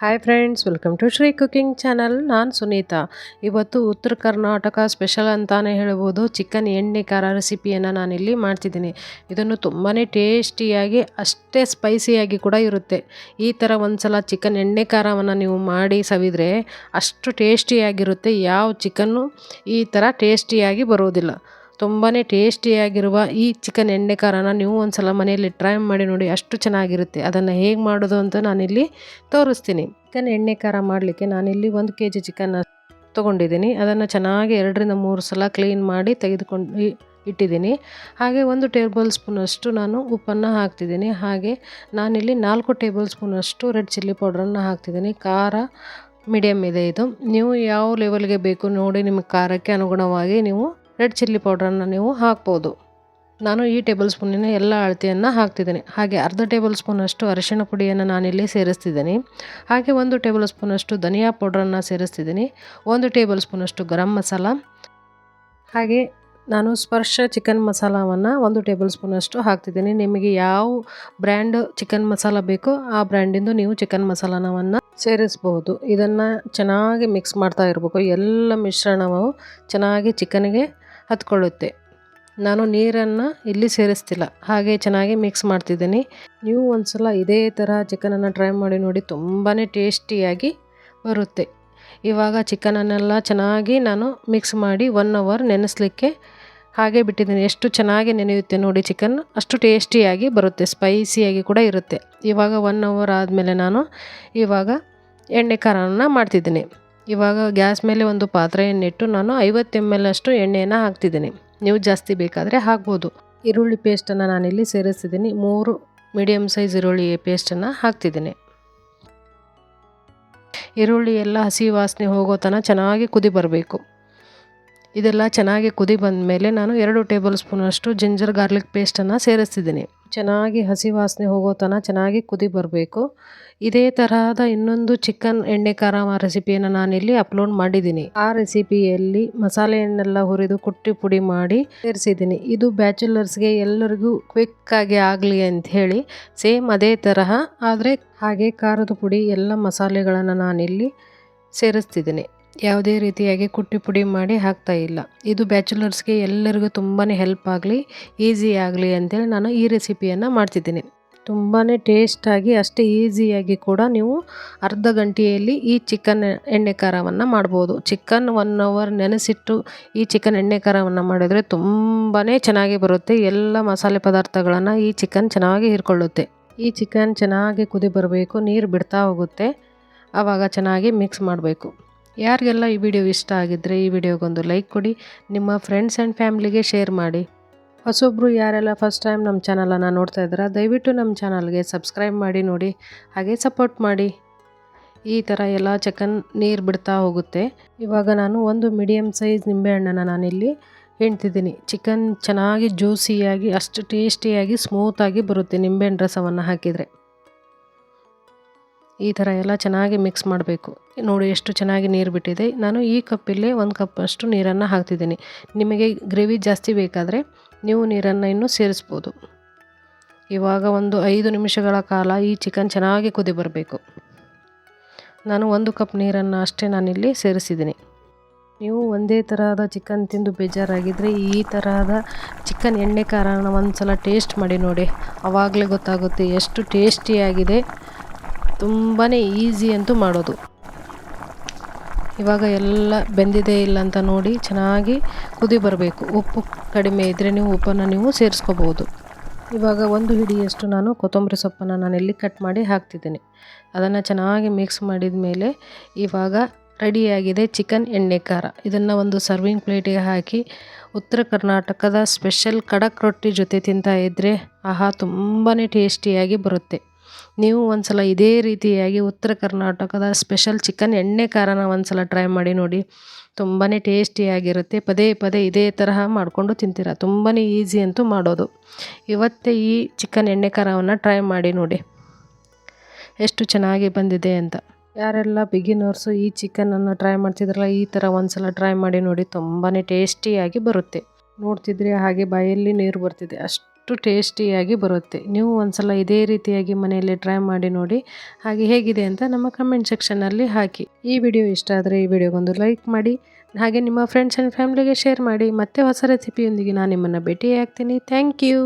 Hi friends welcome to Shri cooking channel ನಾನು ಸುನೀತಾ. ಇವತ್ತು ಉತ್ತರ ಕರ್ನಾಟಕ ಸ್ಪೆಷಲ್ ಅಂತಲೇ ಹೇಳ್ಬೋದು. ಚಿಕನ್ ಎಣ್ಣೆ ಖಾರ ರೆಸಿಪಿಯನ್ನು ನಾನಿಲ್ಲಿ ಮಾಡ್ತಿದ್ದೀನಿ. ಇದನ್ನು ತುಂಬಾ ಟೇಸ್ಟಿಯಾಗಿ ಅಷ್ಟೇ ಸ್ಪೈಸಿಯಾಗಿ ಕೂಡ ಇರುತ್ತೆ. ಈ ಥರ ಒಂದು ಸಲ ಚಿಕನ್ ಎಣ್ಣೆ ಖಾರವನ್ನು ನೀವು ಮಾಡಿ ಸವಿದರೆ ಅಷ್ಟು ಟೇಸ್ಟಿಯಾಗಿರುತ್ತೆ ಯಾವ ಚಿಕನ್ನು ಈ ಥರ ಟೇಸ್ಟಿಯಾಗಿ ಬರೋದಿಲ್ಲ. ತುಂಬಾ ಟೇಸ್ಟಿಯಾಗಿರುವ ಈ ಚಿಕನ್ ಎಣ್ಣೆ ಖಾರನ ನೀವು ಒಂದು ಸಲ ಮನೆಯಲ್ಲಿ ಟ್ರೈ ಮಾಡಿ ನೋಡಿ ಅಷ್ಟು ಚೆನ್ನಾಗಿರುತ್ತೆ. ಅದನ್ನು ಹೇಗೆ ಮಾಡೋದು ಅಂತ ನಾನಿಲ್ಲಿ ತೋರಿಸ್ತೀನಿ. ಚಿಕನ್ ಎಣ್ಣೆ ಖಾರ ಮಾಡಲಿಕ್ಕೆ ನಾನಿಲ್ಲಿ ಒಂದು ಕೆ ಜಿ ಚಿಕನ್ ತೊಗೊಂಡಿದ್ದೀನಿ. ಅದನ್ನು ಚೆನ್ನಾಗಿ ಎರಡರಿಂದ ಮೂರು ಸಲ ಕ್ಲೀನ್ ಮಾಡಿ ತೆಗೆದುಕೊಂಡು ಇಟ್ಟಿದ್ದೀನಿ. ಹಾಗೆ ಒಂದು ಟೇಬಲ್ ಸ್ಪೂನಷ್ಟು ನಾನು ಉಪ್ಪನ್ನು ಹಾಕ್ತಿದ್ದೀನಿ. ಹಾಗೆ ನಾನಿಲ್ಲಿ ನಾಲ್ಕು ಟೇಬಲ್ ಸ್ಪೂನಷ್ಟು ರೆಡ್ ಚಿಲ್ಲಿ ಪೌಡ್ರನ್ನು ಹಾಕ್ತಿದ್ದೀನಿ. ಖಾರ ಮೀಡಿಯಮ್ ಇದೆ ಇದು. ನೀವು ಯಾವ ಲೆವೆಲ್ಗೆ ಬೇಕು ನೋಡಿ ನಿಮಗೆ ಖಾರಕ್ಕೆ ಅನುಗುಣವಾಗಿ ನೀವು ರೆಡ್ ಚಿಲ್ಲಿ ಪೌಡ್ರನ್ನು ನೀವು ಹಾಕ್ಬೋದು. ನಾನು ಈ ಟೇಬಲ್ ಸ್ಪೂನಿನ ಎಲ್ಲ ಅಳತೆಯನ್ನು ಹಾಕ್ತಿದ್ದೀನಿ. ಹಾಗೆ ಅರ್ಧ ಟೇಬಲ್ ಸ್ಪೂನಷ್ಟು ಅರಿಶಿಣ ಪುಡಿಯನ್ನು ನಾನಿಲ್ಲಿ ಸೇರಿಸ್ತಿದ್ದೀನಿ. ಹಾಗೆ ಒಂದು ಟೇಬಲ್ ಸ್ಪೂನಷ್ಟು ಧನಿಯಾ ಪೌಡ್ರನ್ನು ಸೇರಿಸ್ತಿದ್ದೀನಿ. ಒಂದು ಟೇಬಲ್ ಸ್ಪೂನಷ್ಟು ಗರಂ ಮಸಾಲ. ಹಾಗೆ ನಾನು ಸ್ಪರ್ಶ ಚಿಕನ್ ಮಸಾಲವನ್ನು ಒಂದು ಟೇಬಲ್ ಸ್ಪೂನಷ್ಟು ಹಾಕ್ತಿದ್ದೀನಿ. ನಿಮಗೆ ಯಾವ ಬ್ರ್ಯಾಂಡ್ ಚಿಕನ್ ಮಸಾಲ ಬೇಕೋ ಆ ಬ್ರ್ಯಾಂಡಿಂದು ನೀವು ಚಿಕನ್ ಮಸಾಲನವನ್ನು ಸೇರಿಸಬಹುದು ಇದನ್ನು ಚೆನ್ನಾಗಿ ಮಿಕ್ಸ್ ಮಾಡ್ತಾ ಇರಬೇಕು. ಎಲ್ಲ ಮಿಶ್ರಣವು ಚೆನ್ನಾಗಿ ಚಿಕನ್ಗೆ ಹತ್ಕೊಳ್ಳುತ್ತೆ. ನಾನು ನೀರನ್ನು ಇಲ್ಲಿ ಸೇರಿಸ್ತಿಲ್ಲ. ಹಾಗೆ ಚೆನ್ನಾಗಿ ಮಿಕ್ಸ್ ಮಾಡ್ತಿದ್ದೀನಿ. ನೀವು ಒಂದು ಸಲ ಇದೇ ಥರ ಚಿಕನನ್ನು ಟ್ರೈ ಮಾಡಿ ನೋಡಿ ತುಂಬಾ ಟೇಸ್ಟಿಯಾಗಿ ಬರುತ್ತೆ. ಇವಾಗ ಚಿಕನನ್ನೆಲ್ಲ ಚೆನ್ನಾಗಿ ನಾನು ಮಿಕ್ಸ್ ಮಾಡಿ ಒನ್ ಅವರ್ ನೆನೆಸಲಿಕ್ಕೆ ಹಾಗೆ ಬಿಟ್ಟಿದ್ದೀನಿ. ಎಷ್ಟು ಚೆನ್ನಾಗಿ ನೆನೆಯುತ್ತೆ ನೋಡಿ ಚಿಕನ್ ಅಷ್ಟು ಟೇಸ್ಟಿಯಾಗಿ ಬರುತ್ತೆ ಸ್ಪೈಸಿಯಾಗಿ ಕೂಡ ಇರುತ್ತೆ. ಇವಾಗ ಒನ್ ಅವರ್ ಆದಮೇಲೆ ನಾನು ಇವಾಗ ಎಣ್ಣೆ ಖಾರನ ಮಾಡ್ತಿದ್ದೀನಿ. ಇವಾಗ ಗ್ಯಾಸ್ ಮೇಲೆ ಒಂದು ಪಾತ್ರೆಯನ್ನಿಟ್ಟು ನಾನು ಐವತ್ತು ಎಂ ಎಲ್ ಅಷ್ಟು ಎಣ್ಣೆಯನ್ನು ಹಾಕ್ತಿದ್ದೀನಿ. ನೀವು ಜಾಸ್ತಿ ಬೇಕಾದರೆ ಹಾಕ್ಬೋದು. ಈರುಳ್ಳಿ ಪೇಸ್ಟನ್ನು ನಾನಿಲ್ಲಿ ಸೇರಿಸ್ತಿದ್ದೀನಿ ಮೂರು ಮೀಡಿಯಮ್ ಸೈಜ್ ಈರುಳ್ಳಿ ಪೇಸ್ಟನ್ನು ಹಾಕ್ತಿದ್ದೀನಿ. ಈರುಳ್ಳಿ ಎಲ್ಲ ಹಸಿ ವಾಸನೆ ಹೋಗೋ ತನಕ ಚೆನ್ನಾಗಿ ಕುದಿ ಬರಬೇಕು. ಇದೆಲ್ಲ ಚೆನ್ನಾಗಿ ಕುದಿ ಬಂದ ಮೇಲೆ ನಾನು ಎರಡು ಟೇಬಲ್ ಸ್ಪೂನಷ್ಟು ಜಿಂಜರ್ ಗಾರ್ಲಿಕ್ ಪೇಸ್ಟನ್ನು ಸೇರಿಸ್ತಿದ್ದೀನಿ ಚೆನ್ನಾಗಿ ಹಸಿ ವಾಸನೆ ಹೋಗೋ ತನಕ ಚೆನ್ನಾಗಿ ಕುದಿ ಬರಬೇಕು. ಇದೇ ತರಹದ ಇನ್ನೊಂದು ಚಿಕನ್ ಎಣ್ಣೆ ಖಾರ ರೆಸಿಪಿಯನ್ನು ನಾನಿಲ್ಲಿ ಅಪ್ಲೋಡ್ ಮಾಡಿದ್ದೀನಿ. ಆ ರೆಸಿಪಿಯಲ್ಲಿ ಮಸಾಲೆಯನ್ನೆಲ್ಲ ಹುರಿದು ಕುಟ್ಟಿ ಪುಡಿ ಮಾಡಿ ಸೇರಿಸಿದ್ದೀನಿ. ಇದು ಬ್ಯಾಚುಲರ್ಸ್ಗೆ ಎಲ್ಲರಿಗೂ ಕ್ವಿಕ್ ಆಗಿ ಆಗಲಿ ಅಂತ ಹೇಳಿ ಸೇಮ್ ಅದೇ ತರಹ, ಆದರೆ ಹಾಗೆ ಖಾರದ ಪುಡಿ ಎಲ್ಲ ಮಸಾಲೆಗಳನ್ನು ನಾನಿಲ್ಲಿ ಸೇರಿಸ್ತಿದ್ದೀನಿ. ಯಾವುದೇ ರೀತಿಯಾಗಿ ಕುಟ್ಟಿ ಪುಡಿ ಮಾಡಿ ಹಾಕ್ತಾ ಇಲ್ಲ. ಇದು ಬ್ಯಾಚುಲರ್ಸ್ಗೆ ಎಲ್ಲರಿಗೂ ತುಂಬಾ ಹೆಲ್ಪ್ ಆಗಲಿ, ಈಸಿ ಆಗಲಿ ಅಂತೇಳಿ ನಾನು ಈ ರೆಸಿಪಿಯನ್ನು ಮಾಡ್ತಿದ್ದೀನಿ. ತುಂಬಾ ಟೇಸ್ಟಾಗಿ ಅಷ್ಟೇ ಈಸಿಯಾಗಿ ಕೂಡ ನೀವು ಅರ್ಧ ಗಂಟೆಯಲ್ಲಿ ಈ ಚಿಕನ್ ಎಣ್ಣೆ ಖಾರವನ್ನು ಮಾಡ್ಬೋದು. ಚಿಕನ್ ಒನ್ ಅವರ್ ನೆನೆಸಿಟ್ಟು ಈ ಚಿಕನ್ ಎಣ್ಣೆ ಖಾರವನ್ನು ಮಾಡಿದರೆ ತುಂಬಾ ಚೆನ್ನಾಗಿ ಬರುತ್ತೆ. ಎಲ್ಲ ಮಸಾಲೆ ಪದಾರ್ಥಗಳನ್ನು ಈ ಚಿಕನ್ ಚೆನ್ನಾಗಿ ಹಿರ್ಕೊಳ್ಳುತ್ತೆ. ಈ ಚಿಕನ್ ಚೆನ್ನಾಗಿ ಕುದಿ ಬರಬೇಕು, ನೀರು ಬಿಡ್ತಾ ಹೋಗುತ್ತೆ. ಆವಾಗ ಚೆನ್ನಾಗಿ ಮಿಕ್ಸ್ ಮಾಡಬೇಕು. ಯಾರಿಗೆಲ್ಲ ಈ ವಿಡಿಯೋ ಇಷ್ಟ ಆಗಿದ್ದರೆ ಈ ವಿಡಿಯೋಗೊಂದು ಲೈಕ್ ಕೊಡಿ, ನಿಮ್ಮ ಫ್ರೆಂಡ್ಸ್ ಆ್ಯಂಡ್ ಫ್ಯಾಮ್ಲಿಗೆ ಶೇರ್ ಮಾಡಿ. ಹೊಸೊಬ್ಬರು ಯಾರೆಲ್ಲ ಫಸ್ಟ್ ಟೈಮ್ ನಮ್ಮ ಚಾನಲನ್ನು ನೋಡ್ತಾ ಇದ್ದೀರಾ, ದಯವಿಟ್ಟು ನಮ್ಮ ಚಾನಲ್ಗೆ ಸಬ್ಸ್ಕ್ರೈಬ್ ಮಾಡಿ, ನೋಡಿ, ಹಾಗೆ ಸಪೋರ್ಟ್ ಮಾಡಿ. ಈ ಥರ ಎಲ್ಲ ಚಿಕನ್ ನೀರು ಬಿಡ್ತಾ ಹೋಗುತ್ತೆ. ಇವಾಗ ನಾನು ಒಂದು ಮೀಡಿಯಮ್ ಸೈಜ್ ನಿಂಬೆಹಣ್ಣನ್ನು ನಾನಿಲ್ಲಿ ಹಿಂಡ್ತಿದ್ದೀನಿ. ಚಿಕನ್ ಚೆನ್ನಾಗಿ ಜ್ಯೂಸಿಯಾಗಿ ಅಷ್ಟು ಟೇಸ್ಟಿಯಾಗಿ ಸ್ಮೂತಾಗಿ ಬರುತ್ತೆ ನಿಂಬೆಹಣ್ಣು ರಸವನ್ನು ಹಾಕಿದರೆ. ಈ ಥರ ಎಲ್ಲ ಚೆನ್ನಾಗಿ ಮಿಕ್ಸ್ ಮಾಡಬೇಕು. ನೋಡಿ ಎಷ್ಟು ಚೆನ್ನಾಗಿ ನೀರು ಬಿಟ್ಟಿದೆ. ನಾನು ಈ ಕಪ್ಪಲ್ಲೇ ಒಂದು ಕಪ್ಪಷ್ಟು ನೀರನ್ನು ಹಾಕ್ತಿದ್ದೀನಿ. ನಿಮಗೆ ಗ್ರೇವಿ ಜಾಸ್ತಿ ಬೇಕಾದರೆ ನೀವು ನೀರನ್ನು ಇನ್ನೂ ಸೇರಿಸ್ಬೋದು. ಇವಾಗ ಒಂದು ಐದು ನಿಮಿಷಗಳ ಕಾಲ ಈ ಚಿಕನ್ ಚೆನ್ನಾಗಿ ಕುದಿ ಬರಬೇಕು. ನಾನು ಒಂದು ಕಪ್ ನೀರನ್ನು ಅಷ್ಟೇ ನಾನಿಲ್ಲಿ ಸೇರಿಸಿದ್ದೀನಿ. ನೀವು ಒಂದೇ ತರಹದ ಚಿಕನ್ ತಿಂದು ಬೇಜಾರಾಗಿದ್ದರೆ ಈ ತರಹದ ಚಿಕನ್ ಎಣ್ಣೆ ಖಾರನ ಒಂದು ಸಲ ಟೇಸ್ಟ್ ಮಾಡಿ ನೋಡಿ. ಅವಾಗಲೇ ಗೊತ್ತಾಗುತ್ತೆ ಎಷ್ಟು ಟೇಸ್ಟಿಯಾಗಿದೆ ತುಂಬಾ ಈಸಿ ಅಂತೂ ಮಾಡೋದು. ಇವಾಗ ಎಲ್ಲ ಬೆಂದಿದೆ ಇಲ್ಲ ಅಂತ ನೋಡಿ ಚೆನ್ನಾಗಿ ಕುದಿ ಬರಬೇಕು. ಉಪ್ಪು ಕಡಿಮೆ ಇದ್ದರೆ ನೀವು ಉಪ್ಪನ್ನು ನೀವು ಸೇರಿಸ್ಕೋಬೋದು ಇವಾಗ ಒಂದು ಹಿಡಿಯಷ್ಟು ನಾನು ಕೊತ್ತಂಬರಿ ಸೊಪ್ಪನ್ನು ಇಲ್ಲಿ ಕಟ್ ಮಾಡಿ ಹಾಕ್ತಿದ್ದೀನಿ. ಅದನ್ನು ಚೆನ್ನಾಗಿ ಮಿಕ್ಸ್ ಮಾಡಿದ ಮೇಲೆ ಇವಾಗ ರೆಡಿಯಾಗಿದೆ ಚಿಕನ್ ಎಣ್ಣೆ ಖಾರ. ಇದನ್ನು ಒಂದು ಸರ್ವಿಂಗ್ ಪ್ಲೇಟಿಗೆ ಹಾಕಿ ಉತ್ತರ ಕರ್ನಾಟಕದ ಸ್ಪೆಷಲ್ ಖಡಕ್ ರೊಟ್ಟಿ ಜೊತೆ ತಿಂತಾ ಇದ್ದರೆ ಆಹಾ ತುಂಬಾ ಟೇಸ್ಟಿಯಾಗಿ ಬರುತ್ತೆ. ನೀವು ಒಂದು ಸಲ ಇದೇ ರೀತಿಯಾಗಿ ಉತ್ತರ ಕರ್ನಾಟಕದ ಸ್ಪೆಷಲ್ ಚಿಕನ್ ಎಣ್ಣೆ ಖಾರನ ಒಂದು ಸಲ ಟ್ರೈ ಮಾಡಿ ನೋಡಿ. ತುಂಬಾ ಟೇಸ್ಟಿಯಾಗಿರುತ್ತೆ. ಪದೇ ಪದೇ ಇದೇ ತರಹ ಮಾಡಿಕೊಂಡು ತಿಂತೀರ. ತುಂಬಾ ಈಸಿ ಅಂತೂ ಮಾಡೋದು. ಇವತ್ತೇ ಈ ಚಿಕನ್ ಎಣ್ಣೆ ಖಾರವನ್ನು ಟ್ರೈ ಮಾಡಿ ನೋಡಿ. ಎಷ್ಟು ಚೆನ್ನಾಗಿ ಬಂದಿದೆ ಅಂತ. ಯಾರೆಲ್ಲ ಬಿಗಿನರ್ಸು ಈ ಚಿಕನನ್ನು ಟ್ರೈ ಮಾಡ್ತಿದ್ರಲ್ಲ, ಈ ಥರ ಒಂದು ಸಲ ಟ್ರೈ ಮಾಡಿ ನೋಡಿ ತುಂಬಾ ಟೇಸ್ಟಿಯಾಗಿ ಬರುತ್ತೆ. ನೋಡ್ತಿದ್ರೆ, ಹಾಗೆ ಬಾಯಲ್ಲಿ ನೀರು ಬರ್ತಿದೆ. ಅಷ್ಟು ಅಷ್ಟು ಟೇಸ್ಟಿಯಾಗಿ ಬರುತ್ತೆ. ನೀವು ಒಂದ್ಸಲ ಇದೇ ರೀತಿಯಾಗಿ ಮನೆಯಲ್ಲಿ ಟ್ರೈ ಮಾಡಿ ನೋಡಿ ಹಾಗೆ ಹೇಗಿದೆ ಅಂತ ನಮ್ಮ ಕಮೆಂಟ್ ಸೆಕ್ಷನ್ನಲ್ಲಿ ಹಾಕಿ. ಈ ವಿಡಿಯೋ ಇಷ್ಟ ಆದರೆ ಈ ವಿಡಿಯೋಗೊಂದು ಲೈಕ್ ಮಾಡಿ, ಹಾಗೆ ನಿಮ್ಮ ಫ್ರೆಂಡ್ಸ್ ಆ್ಯಂಡ್ ಫ್ಯಾಮಿಲಿಗೆ ಶೇರ್ ಮಾಡಿ. ಮತ್ತೆ ಹೊಸ ರೆಸಿಪಿಯೊಂದಿಗೆ ನಾನು ನಿಮ್ಮನ್ನು ಭೇಟಿಯಾಗ್ತೀನಿ. Thank you